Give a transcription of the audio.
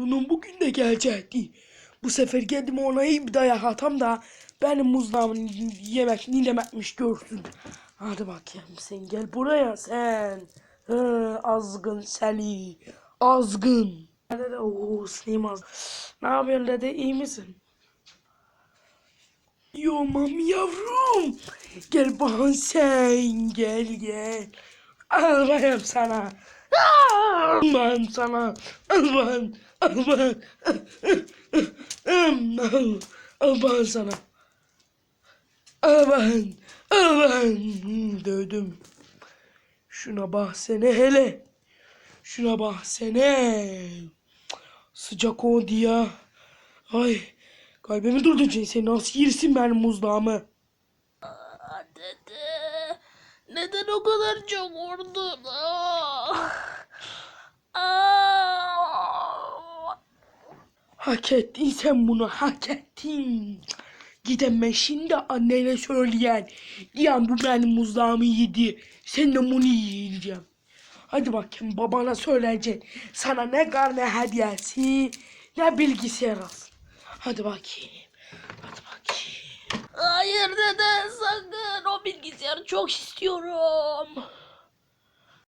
torunum bugün de gelecekti. Bu sefer geldim ona iyi bir dayak atam da benim muzlamın yemek ne demekmiş görsün. Hadi bakayım sen gel buraya sen. Hı, azgın seni. Azgın. Dede ooo Slim az. Ne yapıyorsun dede iyi misin? Yo mami yavrum. Gel bana sen gel gel. Al bakayım sana. Al ben sana. Al ben. Al ben. Al, al ben sana. Al ben. Al ben. Dövdüm. Şuna baksene hele. Şuna baksene. Sıcak oldu ya. Ay. Kalbimi durduracaksın sen nasıl yersin benim muzdağımı? O kadar çok vurdun? Ah. Aa. Hak ettin sen bunu hak ettin. Gidem ben şimdi annene söyleyen. Diyen bu benim muzdağımı yedi. Sen de bunu yiyeceğim. Hadi bakayım babana söyleyeceksin. Sana ne karne hediyesi ne bilgisayar alsın. Hadi bakayım. Hadi bakayım. Hayır dede sakın o bilgisayarı çok istiyorum.